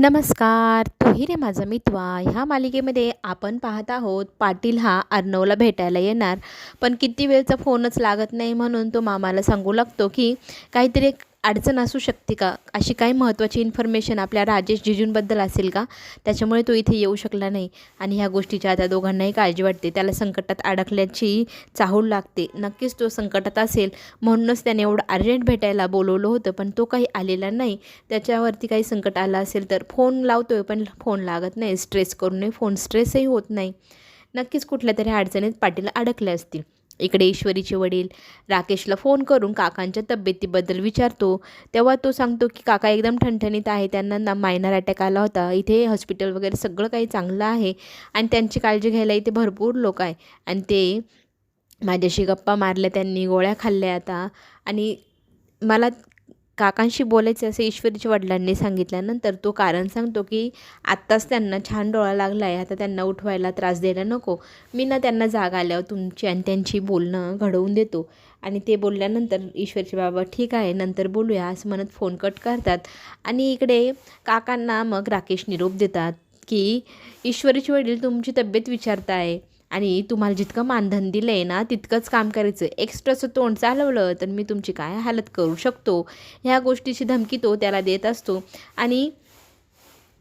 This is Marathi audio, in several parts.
नमस्कार तूही रे माझा मितवा. ह्या मालिकेमध्ये आपण पाहत आहोत पाटील हा अर्णवला भेटायला येणार. पण किती वेळचा फोनच लागत नाही म्हणून तो मामाला सांगू लागतो की काहीतरी अडचण असू शकते का? अशी काही महत्त्वाची इन्फॉर्मेशन आपल्या राजेश जिजूंबद्दल असेल का? त्याच्यामुळे तो इथे येऊ शकला नाही. आणि ह्या गोष्टीच्या आता दोघांनाही काळजी वाटते. त्याला संकटात अडकल्याची चाहूल लागते. नक्कीच तो संकटात असेल. म्हणूनच त्याने एवढं अर्जंट भेटायला बोलवलं होतं पण तो काही आलेला नाही. त्याच्यावरती काही संकट आलं असेल तर फोन लावतोय पण फोन लागत नाही. स्ट्रेस करूनही फोन स्ट्रेसही होत नाही. नक्कीच कुठल्या तरी अडचणीत पाटील अडकले असतील. इकडे ईश्वरीचे वडील राकेशला फोन करून काकांच्या तब्येतीबद्दल विचारतो. तेव्हा तो सांगतो की काका एकदम ठणठणीत आहे. त्यांना ना मायनर अटॅक आला होता. इथे हॉस्पिटल वगैरे सगळं काही चांगलं आहे आणि त्यांची काळजी घ्यायला इथे भरपूर लोक आहे. आणि ते माझ्याशी गप्पा मारल्या त्यांनी गोळ्या खाल्ल्या आता. आणि मला काकांशी बोलायचं असं ईश्वरीच्या वडिलांनी सांगितल्यानंतर तो कारण सांगतो की आत्ताच त्यांना छान डोळा लागला आहे आता त्यांना उठवायला त्रास द्यायला नको. मी ना त्यांना जाग आल्यावर तुमची आणि त्यांची बोलणं घडवून देतो. आणि ते बोलल्यानंतर ईश्वरचे बाबा ठीक आहे नंतर बोलूया असं म्हणत फोन कट करतात. आणि इकडे काकांना मग राकेश निरोप देतात की ईश्वरीचे वडील तुमची तब्येत विचारताय. आणि तुम्हाला जितकं मानधन दिलं आहे ना तितकंच काम करायचं. एक्स्ट्राचं तोंड चालवलं तर मी तुमची काय हालत करू शकतो? ह्या गोष्टीची धमकी तो त्याला देत असतो. आणि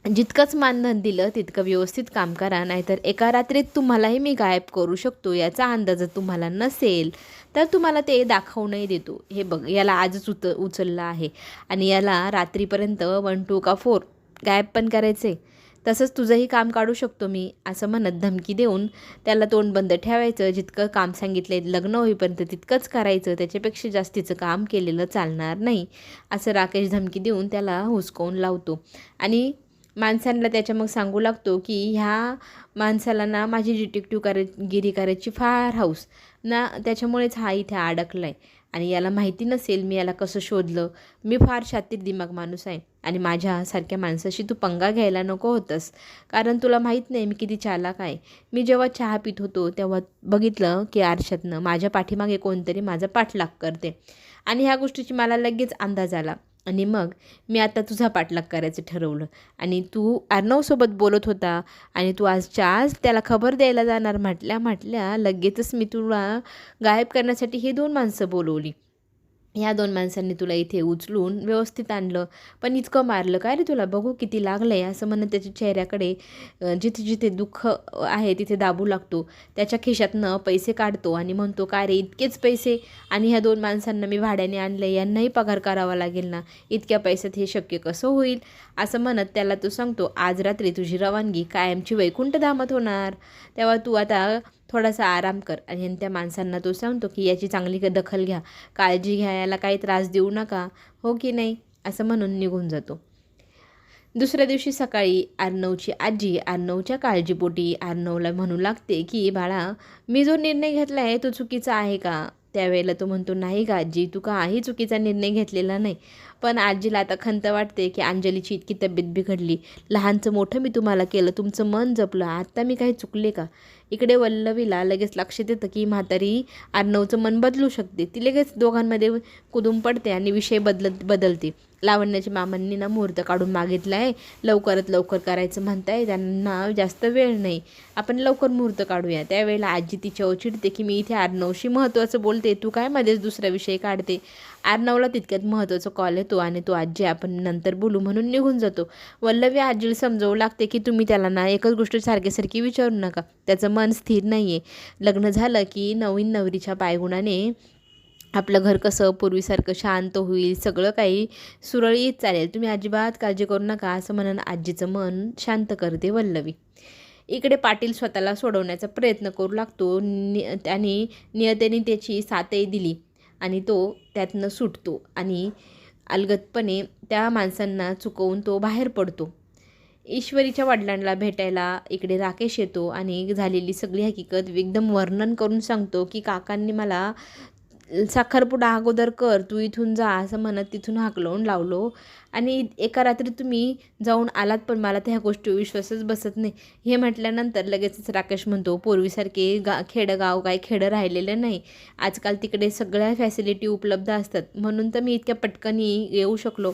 जितकंच मानधन दिलं तितकं व्यवस्थित काम करा. नाहीतर एका रात्रीत तुम्हालाही मी गायब करू शकतो याचा अंदाज तुम्हाला नसेल तर तुम्हाला ते दाखवूनही देतो. हे बघ याला आजच उत उचललं आहे. आणि याला रात्रीपर्यंत वन टू का फोर गायब पण करायचे तसंच तुझंही काम काढू शकतो मी असं म्हणत धमकी देऊन त्याला तोंड बंद ठेवायचं. जितकं काम सांगितलं लग्न होईपर्यंत तितकंच करायचं. त्याच्यापेक्षा जास्तीचं काम केलेलं चालणार नाही असं राकेश धमकी देऊन त्याला हुसकवून लावतो. आणि माणसांना त्याच्या मग सांगू लागतो की ह्या माणसाला ना माझी डिटेक्टिव्ह करागिरी करायची फार हाऊस. ना त्याच्यामुळेच हा इथे अडकला आहे आणि याला माहिती नसेल मी याला कसं शोधलं मी फार शातीर दिमाग माणूस आहे आणि माझ्यासारख्या माणसाशी तू पंगा घ्यायला नको होतंस. कारण तुला माहीत नाही मी किती चालाक आहे. मी जेव्हा चहा पित होतो तेव्हा बघितलं की आरशातनं माझ्या पाठीमागे कोणतरी माझा पाठलाग करते. आणि ह्या गोष्टीची मला लगेच अंदाज आला. आणि मग मी आता तुझा पाठलाग करायचं ठरवलं. आणि तू अर्णवसोबत बोलत होता आणि तू आजच्या आज त्याला खबर द्यायला जाणार म्हटल्या म्हटल्या लगेचच मी तुला गायब करण्यासाठी हे दोन माणसं बोलवली. ह्या दोन माणसांनी तुला इथे उचलून व्यवस्थित आणलं. पण इतकं मारलं काय रे तुला? बघू किती लागलं आहे असं म्हणत त्याच्या चेहऱ्याकडे जिथे जिथे दुःख आहे तिथे दाबू लागतो. त्याच्या खिशातनं पैसे काढतो आणि म्हणतो काय रे इतकेच पैसे? आणि ह्या दोन माणसांना मी भाड्याने आणले यांनाही पगार करावा लागेल ना? इतक्या पैशात हे शक्य कसं होईल? असं म्हणत त्याला तो सांगतो आज रात्री तुझी रवानगी कायमची वैकुंठ धामत होणार. तेव्हा तू आता थोडासा आराम कर आणि त्या माणसांना तो सांगतो की याची चांगली दखल घ्या. काळजी घ्या याला काही त्रास देऊ नका. हो की नाही? असं म्हणून निघून जातो. दुसऱ्या दिवशी सकाळी आर्नवची आजी आर्नवच्या काळजीपोटी आर्नवला म्हणू लागते की बाळा मी जो निर्णय घेतला आहे तो चुकीचा आहे का? त्यावेळेला तो म्हणतो नाही का आजी तू काही चुकीचा निर्णय घेतलेला नाही. पण आजीला आता खंत वाटते की अंजलीची इतकी तब्येत बिघडली. लहानचं मोठं मी तुम्हाला केलं तुमचं मन जपलं. आत्ता मी काही चुकले का? इकडे वल्लवीला लगेच लक्षात येतं की म्हातारी अर्णवचं मन बदलू शकते. ती लगेच दोघांमध्ये कुदूम पडते आणि विषय बदलत बदलते. लावण्याच्या मामांनी ना मुहूर्त काढून मागितला आहे. लवकरात लवकर करायचं म्हणताय. त्यांना जास्त वेळ नाही. आपण लवकर मुहूर्त काढूया. त्यावेळेला आजी तिच्यावर चिडते की मी इथे अर्णवशी महत्त्वाचं बोलते. तू काय मध्येच दुसरा विषय काढते? अर्णवला तितक्यात महत्त्वाचा कॉल येतो आणि तो आजी आपण नंतर बोलू म्हणून निघून जातो. वल्लवी आजीला समजावू लागते की तुम्ही त्याला ना एकच गोष्ट सारखी विचारू नका. त्याचं मन स्थिर नाही आहे लग्न झालं की नवीन नवरीच्या पायगुणाने आपलं घर कसं पूर्वीसारखं शांत होईल सगळं काही सुरळीत चालेल. तुम्ही अजिबात काळजी करू नका असं म्हणून आजीचं मन शांत करते वल्लवी. इकडे पाटील स्वतःला सोडवण्याचा प्रयत्न करू लागतो. नि आणि नियतेने त्याची साथही दिली आणि तो त्यातनं सुटतो आणि अलगतपणे त्या माणसांना चुकवून तो बाहेर पडतो. ईश्वरीच्या वडिलांना भेटायला इकडे राकेश येतो आणि झालेली सगळी हकीकत एकदम वर्णन करून सांगतो की काकांनी मला साखरपुडा अगोदर कर तू इथून जा असं म्हणत तिथून हाकलवून लावलो. आणि एका रात्री तुम्ही जाऊन आलात पण मला त्या गोष्टी विश्वासच बसत नाही. हे म्हटल्यानंतर लगेचच राकेश म्हणतो पूर्वीसारखे गा खेडंगाव काय खेडं राहिलेलं नाही. आजकाल तिकडे सगळ्या फॅसिलिटी उपलब्ध असतात. म्हणून तर मी इतक्या पटकन येऊ शकलो.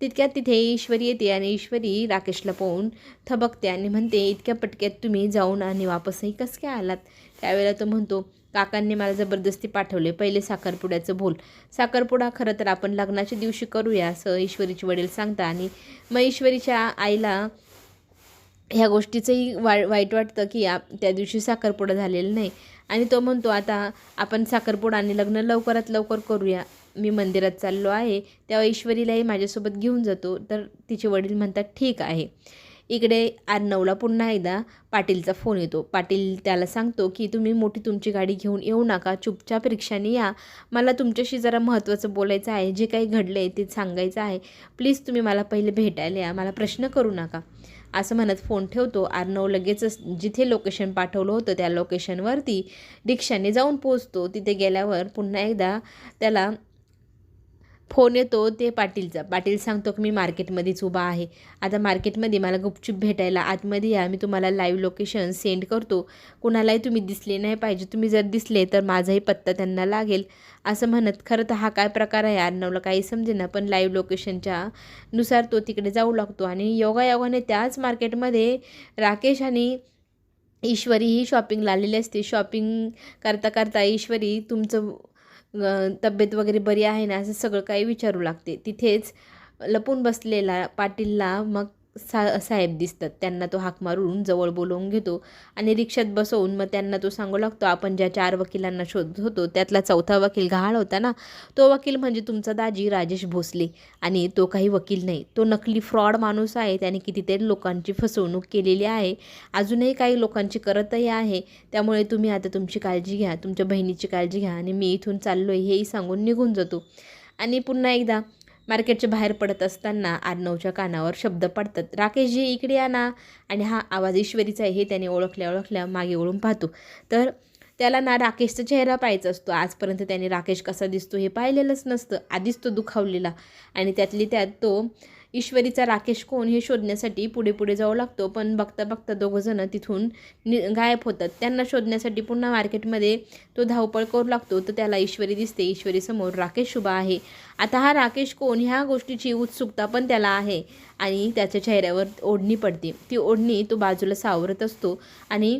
तितक्यात तिथे ईश्वरी येते आणि ईश्वरी राकेशला पाहून थबकते आणि म्हणते इतक्या पटक्यात तुम्ही जाऊन आणि वापसही कसं काय आलात? त्यावेळेला तो म्हणतो काकांनी मला जबरदस्ती पाठवले पहिले साखरपुड्याचं बोल साखरपुडा खरं तर आपण लग्नाच्या दिवशी करूया असं ईश्वरीचे वडील सांगता आणि मग ईश्वरीच्या आईला ह्या गोष्टीचंही वा वाईट वाटतं की आप त्या दिवशी साखरपुडा झालेला नाही. आणि तो म्हणतो आता आपण साखरपुडा आणि लग्न लवकरात लवकर करूया. मी मंदिरात चाललो आहे तेव्हा ईश्वरीलाही माझ्यासोबत घेऊन जातो. तर तिचे वडील म्हणतात ठीक आहे. इकडे आर्नवला पुन्हा एकदा पाटीलचा फोन येतो. पाटील त्याला सांगतो की तुम्ही मोठी तुमची गाडी घेऊन येऊ नका चुपचाप रिक्षाने या. मला तुमच्याशी जरा महत्त्वाचं बोलायचं आहे जे काही घडलं आहे ते सांगायचं आहे. प्लीज तुम्ही मला पहिले भेटायला या मला प्रश्न करू नका. असं म्हणत फोन ठेवतो. आर्नव लगेचच जिथे लोकेशन पाठवलं होतं त्या लोकेशनवरती रिक्षाने जाऊन पोचतो तिथे गेल्यावर पुन्हा एकदा त्याला फोन येतो ते पाटीलचा. पाटील सांगतो की मी मार्केटमध्येच उभा आहे. आता मार्केटमध्ये मला गुपचूप भेटायला आतमध्ये या मी तुम्हाला लाईव्ह लोकेशन सेंड करतो. कुणालाही तुम्ही दिसले नाही पाहिजे. तुम्ही जर दिसले तर माझाही पत्ता त्यांना लागेल. असं म्हणत खरं तर हा काय प्रकार आहे अर्णवला काही समजेना पण लाईव्ह लोकेशनच्या नुसार तो तिकडे जाऊ लागतो. आणि योगायोगाने त्याच मार्केटमध्ये राकेश आणि ईश्वरी ही शॉपिंगला आलेली असते. शॉपिंग करता करता ईश्वरी तुमचं तब्येत वगैरे बरी आहे ना असं सगळं काही विचारू लागते. तिथेच लपून बसलेला पाटीलला मग सा साहेब दिसतात. त्यांना तो हाक मारून जवळ बोलवून घेतो आणि रिक्षात बसवून मग त्यांना तो सांगू लागतो आपण ज्या चार वकिलांना शोधत होतो त्यातला चौथा वकील गहाळ होता ना? तो वकील म्हणजे तुमचा दाजी राजेश भोसले आणि तो काही वकील नाही. तो नकली फ्रॉड माणूस आहे त्याने कितीतरी लोकांची फसवणूक केलेली आहे. अजूनही काही लोकांची करतही आहे. त्यामुळे तुम्ही आता तुमची काळजी घ्या तुमच्या बहिणीची काळजी घ्या आणि मी इथून चाललो आहे हेही सांगून निघून जातो. आणि पुन्हा एकदा मार्केटच्या बाहेर पडत असताना आर्नवच्या कानावर शब्द पडतात. राकेशजी इकडे या ना. आणि हा आवाज ईश्वरीचा आहे हे त्याने ओळखल्या ओळखल्या मागे ओळून पाहतो. तर त्याला ना राकेशचा चेहरा पाहायचा असतो. आजपर्यंत त्याने राकेश कसा दिसतो हे पाहिलेलंच नसतं. आधीच तो दुखावलेला. आणि त्यातली त्यात तो ईश्वरीचा राकेश कोण हे शोधण्यासाठी पुढे पुढे जाऊ लागतो पण बघता बघता दोघंजणं तिथून नि गायब होतात. त्यांना शोधण्यासाठी पुन्हा मार्केटमध्ये तो धावपळ करू लागतो तर त्याला ईश्वरी दिसते. ईश्वरीसमोर राकेश उभा आहे. आता हा राकेश कोण? ह्या गोष्टीची उत्सुकता पण त्याला आहे आणि त्याच्या चेहऱ्यावर ओढणी पडते. ती ओढणी तो बाजूला सावरत असतो आणि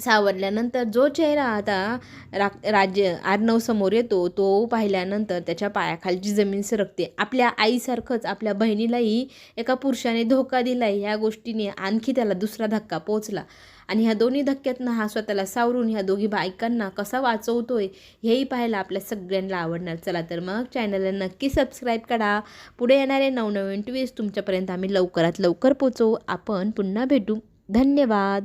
सावरल्यानंतर जो चेहरा आता रा राज्य आर्नव समोर येतो तो पाहिल्यानंतर त्याच्या पायाखालची जमीन सरकते. आपल्या आईसारखंच आपल्या बहिणीलाही एका पुरुषाने धोका दिला ह्या गोष्टीने आणखी त्याला दुसरा धक्का पोचला आणि ह्या दोन्ही धक्क्यातनं हा स्वतःला सावरून ह्या दोघी बायकांना कसा वाचवतोय हेही पाहायला आपल्या सगळ्यांना आवडणार. चला तर मग चॅनलला नक्की सबस्क्राईब करा. पुढे येणारे नवनवीन ट्विस्ट तुमच्यापर्यंत आम्ही लवकरात लवकर पोचवू आपण पुन्हा भेटू. धन्यवाद.